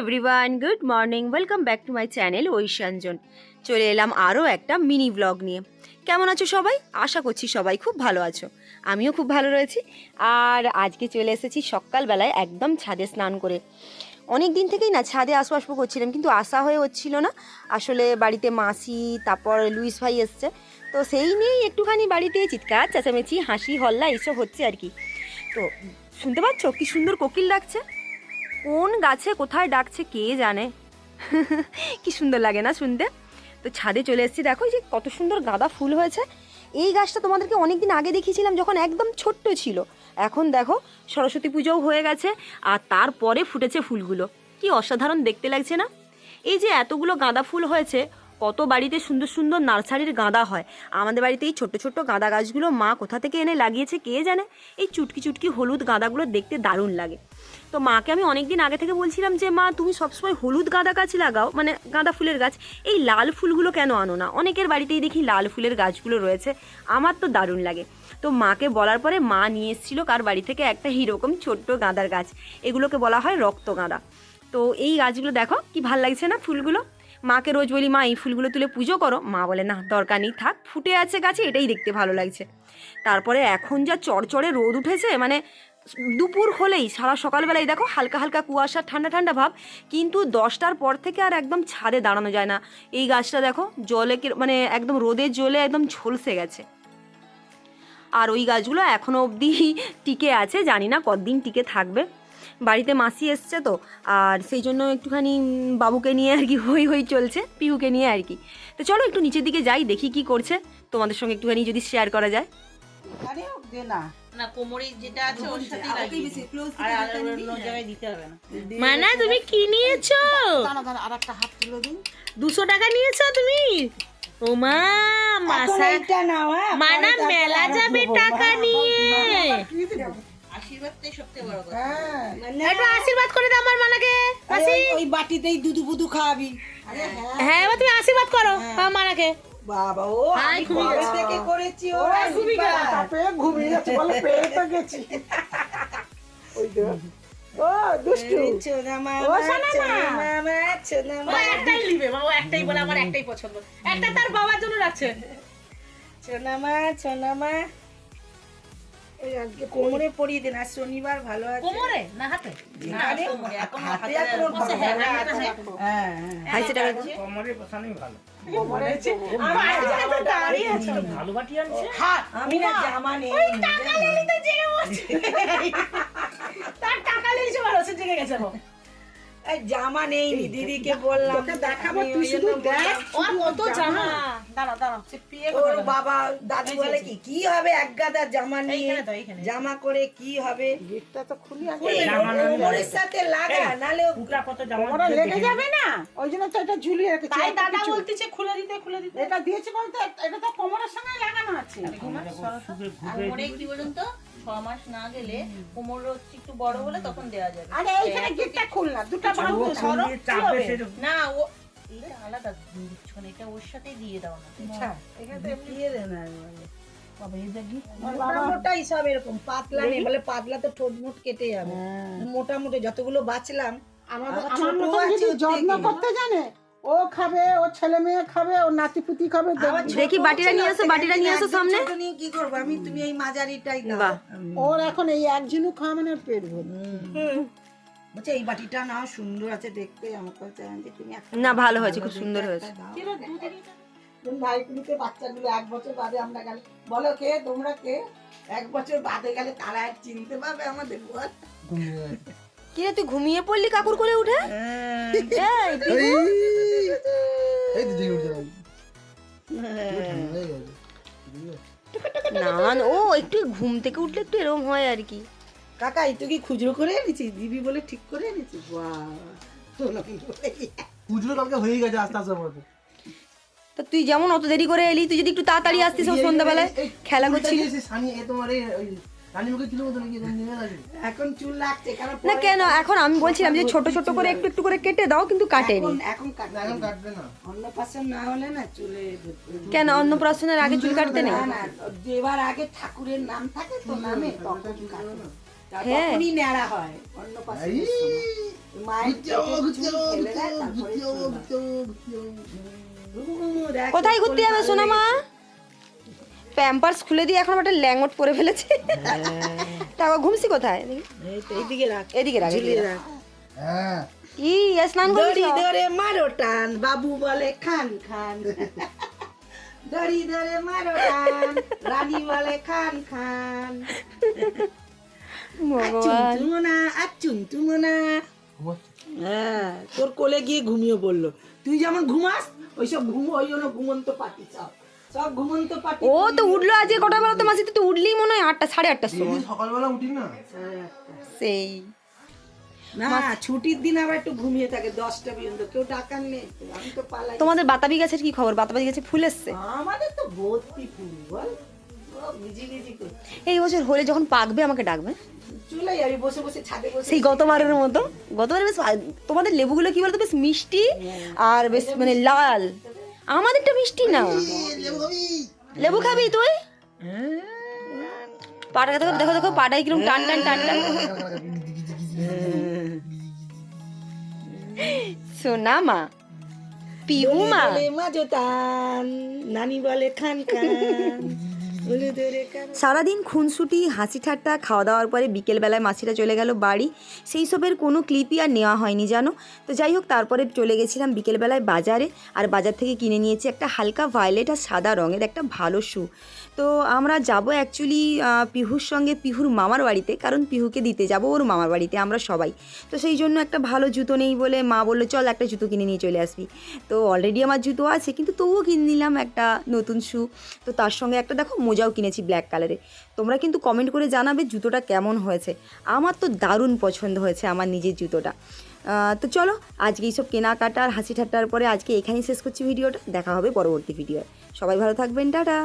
Everyone good morning welcome back to my channel Oishanjan চলে এলাম আরও একটা মিনি ব্লগ নিয়ে। কেমন আছো সবাই? আশা করছি সবাই খুব ভালো আছো। আমিও খুব ভালো রয়েছি। আর আজকে চলে এসেছি সকালবেলায় একদম ছাদে স্নান করে। অনেক দিন থেকেই না ছাদে আসব আসব করছিলাম, কিন্তু আসা হয়ে হচ্ছিল না। আসলে বাড়িতে মাসি, তারপর লুইস ভাই এসছে। তো সেই নিয়েই একটুখানি বাড়িতে চিৎকার, চেঁচামেচি, হাসি, হল্লা, এইসব হচ্ছে আর কি। তো শুনতে পাচ্ছ? কি সুন্দর কোকিল ডাকছে। কোন গাছে কোথায় ডাকছে কে জানে? কি সুন্দর লাগে না শুনতে? তো ছাদে চলে এসেছি, দেখো যে কত সুন্দর গাঁদা ফুল হয়েছে। এই গাছটা তোমাদেরকে অনেক দিন আগে দেখিয়েছিলাম যখন একদম ছোট্ট ছিল। এখন দেখো, সরস্বতী পুজোও হয়ে গেছে আর তারপরে ফুটেছে ফুলগুলো। কি অসাধারণ দেখতে লাগছে না? এই যে এতগুলো গাঁদা ফুল হয়েছে কত বাড়িতে সুন্দর সুন্দর নার্সারির গাঁদা হয়। আমাদের বাড়িতে এই ছোট্ট ছোট্ট গাঁদা গাছগুলো মা কোথা থেকে এনে লাগিয়েছে কে জানে? এই চুটকি চুটকি হলুদ গাঁদাগুলো দেখতে দারুণ লাগে। তো মাকে আমি অনেক দিন আগে থেকে বলছিলাম যে, মা, তুমি সবসময় হলুদ গাঁদা গাছ লাগাও মানে গাঁদা ফুলের গাছ। এই লাল ফুলগুলো কেন আনো না? অনেকের বাড়িতেই দেখি লাল ফুলের গাছগুলো রয়েছে। আমার তো দারুণ লাগে। তো মাকে বলার পরে মা নিয়ে এসেছিল কার বাড়ি থেকে একটা এরকম ছোট্ট গাঁদার গাছ। এগুলোকে বলা হয় রক্ত গাঁদা। তো এই গাছগুলো দেখো, কি ভালো লাগছে না ফুলগুলো? মাকে রোজ বলি, মা, এই ফুলগুলো তুলে পুজো করো। মা বলে, না, দরকার নেই, থাক, ফুটে আছে গাছে, এটাই দেখতে ভালো লাগছে। তারপরে এখন যা চড়চড়ে রোদ উঠেছে মানে দুপুর হলেই, সারা সকালবেলায় দেখো, হালকা হালকা কুয়াশা, ঠান্ডা ঠান্ডা ভাব, কিন্তু দশটার পর থেকে আর একদম ছাদে দাঁড়ানো যায় না। এই গাছটা দেখো, জলে মানে একদম রোদের জলে একদম ঝলসে গেছে। আর ওই গাছগুলো এখনও অবধি টিকে আছে, জানি না কতদিন টিকে থাকবে। বাড়িতে মাসি এসছে তো আর সেই জন্য একটুখানি বাবুকে নিয়ে আর কি হই হই চলছে পিহুকে নিয়ে আর কি তো চলো একটু নিচের দিকে যাই দেখি কি করছে তোমাদের সঙ্গে একটুখানি যদি শেয়ার করা যায় আরে না না কোমরে যেটা আছে ওর সাথে আর আর অন্য জায়গায় দিতে হবে না মানা তুমি কি নিয়েছো দাঁড়া দাঁড়া আর একটা হাত তুলে দিন দুশো টাকা নিয়েছো তুমি মাসা হ্যাঁ মানা মেলা যাবে টাকা নিয়ে আশীর্বাদটাই সবথেকে বড় কথা। হ্যাঁ। একটু আশীর্বাদ করে দাও আমার মানাকে আরে ওই- ওই বাটিতেই দুধু বুধু খাওয়াবি। হ্যাঁ। হ্যাঁ এবার তুমি আশীর্বাদ করো আমার মানাকে বাবা ও আমি কবে থেকে করেছি ও আশীর্বাদ। ঘুমিয়ে গেছে বলে পেয়ে তো গেছি। ওই তো। ও দুষ্টু। ও একটাই বাবা একটাই বলে আমার একটাই পছন্দ। একটা তার বাবার জন্য রাখছে। চোদা মা, মা। ওই আজকে কোমরে পরিয়ে দিন আর শনিবার ভালো আছে। কোমরে? না হাতে? আরে, হাতে হাতে আর কোমরে বসে হ্যাঁ। হ্যাঁ, হ্যাঁ। সেটা কোমরে আমার আজকে তো দাঁড়িয়ে আছে। ভালো বাটি আনছে? হাত, আমি না জামা নেই তার টাকা লেগেছে ভালো সে জেগে গেছে জামা নেই নি, দিদিকে বললাম দেখাবো, তুই শুধু দেখ। ওর কত জামা? দাঁড়া দাঁড়া ওর বাবা দাদু বলে কি কি হবে এক গাদা জামা নিয়ে। জামা করে কি হবে? গিফটটা তো খুলি আগে সাথে লাগা নালে ও- ওরা লেগে যাবে না? ওই জন্য তো এটা ঝুলিয়ে রেখেছি তাই দাদা। বলতেছে খুলে দিতে খুলে দিতে। এটা দিয়েছে বলতে এটা তো কোমরের সঙ্গে লাগানো আছে কোমরে কি বলুন তো ছ মাস না গেলে কোমর একটু বড় হলে তখন দেওয়া যাবে। আরে এইখানে গিফটটা খুল না দুটো ভাগ ধরো না ও এটা আলাদা দিচ্ছ এটা ওর সাথে দিয়ে দাও না। আচ্ছা, এখানে তো এমনি দিয়ে দেন আর মোটাই সব এরকম পাতলা নেই বলে পাতলা তো ঠোঁট মুট কেটে যাবে। মোটামুটি যতগুলো বাঁচলাম আমাদের আমার যদি যত্ন করতে জানে? ও খাবে ও ছেলে মেয়ে খাবে ও নাতি পুতি খাবে দেখি বাটিটা নিয়ে আসো, বাটিটা নিয়ে আসো সামনে। নিয়ে কি করব? আমি তুমি এই মাঝারিটাই দাও। ওর এখন এই এক ঝিনু খাওয়া মানে পেট ভরবে। বলছে এই বাটিটা নাও সুন্দর আছে দেখতে। আমার কাছে আনতে তুমি না ভালো হয়েছে খুব সুন্দর হয়েছে। তুমি ভাইগুলিতে বাচ্চাগুলো এক বছর বাদে আমরা গেলে। বলো কে তোমরা কে? এক বছর বাদে গেলে তারা আর চিনতে পারবে আমাদের বল। কি তুই ঘুমিয়ে পড়লি কাকুর করে উঠে? এই, পিহু? না না, ও একটু ঘুম থেকে উঠলে একটু এরকম হয় আর কি। কাকা এই তুই কি খুচরো করে এনেছিস দিবি বলে ঠিক করে এনেছিস বাহ পুজো কালকে হয়ে গেছে আস্তে আস্তে বলতে তো তুই যেমন অত দেরি করে এলি তুই যদি একটু তাড়াতাড়ি আসতিস সন্ধ্যাবেলায় খেলা করছিলি সানি এ তোমার না কেন? এখন আমি বলছিলাম যে ছোট ছোট করে একটু একটু করে কেটে দাও কিন্তু কাটেনি। এখন এখন কাটবে না, এখন কাটবে না। অন্নপ্রাশন না হলে না চুলে কেন? অন্নপ্রাশনের আগে চুল কাটতে নেই? দেবার আগে ঠাকুরের নাম থাকে তো নামে হ্যাঁ। ন্যাড়া কোথায় ঘুরতে যাবে সোনা মা। প্যাম্পার্স খুলে দিয়ে এখন একটা ল্যাঙ্গট পরে ফেলেছে। তারপর ঘুমছি কোথায়? এইদিকে রাখ। এদিকে রাখ এদিকে রাখ। হ্যাঁ। কি স্নান দড়ি ধরে মারো টান বাবু বলে খান খান। দড়ি ধরে মারো টান রানী বলে খান খান। আর হ্যাঁ তোর কোলে গিয়ে ঘুমিয়ে বলল তুই যেমন ঘুমাস ওইসব ঘুম ওই জন্য ঘুমন্ত ঘুমন্ত পাটি ও তো উঠল আজকে কটা বেলা? তো মাসি তুই তো উঠলি মনে হয় আটটা সাড়ে আটটার সময়। সকালবেলা উঠি না? সেই। না ছুটির দিন আবার একটু ঘুমিয়ে থাকে দশটা পর্যন্ত। কেউ ডাকার নেই আমি তো পালাই। তোমাদের বাতাবি গাছের কি খবর? বাতাবি গাছে ফুল এসছে? আমাদের তো ভর্তি ফুল বল। এই বছর হলে যখন পাকবে আমাকে ডাকবে। চলে যাবি বসে বসে ছাদে বসে সেই গতবারের মতো। গতবারে বেশ তোমাদের লেবুগুলো কি বলতো? বেশ মিষ্টি আর বেশ মানে লাল। আমাদেরটা মিষ্টি না লেবু খাবি? তুই? পাটা দেখো দেখো দেখো পাটাই কিরম টান টান টান টান। সোনা মা পিহু মা। নানি বলে খান খান। সারাদিন খুনসুটি, হাসি ঠাট্টা, খাওয়া দাওয়ার পরে বিকেলবেলায় মাসিরা চলে গেল বাড়ি। সেই সবের কোনো ক্লিপই আর নেওয়া হয়নি, জানো? তো যাই হোক, তারপরে চলে গেছিলাম বিকেলবেলায় বাজারে আর বাজার থেকে কিনে নিয়েছি একটা হালকা ভায়োলেট আর সাদা রঙের একটা ভালো শু তো আমরা যাব অ্যাকচুয়ালি পিহুর সঙ্গে পিহুর মামার বাড়িতে, কারণ পিহুকে দিতে যাব ওর মামার বাড়িতে, আমরা সবাই। তো সেই জন্য একটা ভালো জুতো নেই বলে মা বলল, চল একটা জুতো কিনে নিয়ে চলে আসবি। তো অলরেডি আমার জুতো আছে, কিন্তু তবুও কিনে নিলাম একটা নতুন শু তো তার সঙ্গে একটা, দেখো মোজাও কিনেছি ব্ল্যাক কালারে তোমরা কিন্তু কমেন্ট করে জানাবে জুতোটা কেমন হয়েছে। আমার তো দারুণ পছন্দ হয়েছে আমার নিজের জুতোটা। তো চলো, আজকে এইসব কেনাকাটার, হাসি ঠাট্টার পরে আজকে এখানেই শেষ করছি ভিডিওটা। দেখা হবে পরবর্তী ভিডিও সবাই ভালো থাকবেন, টাটা!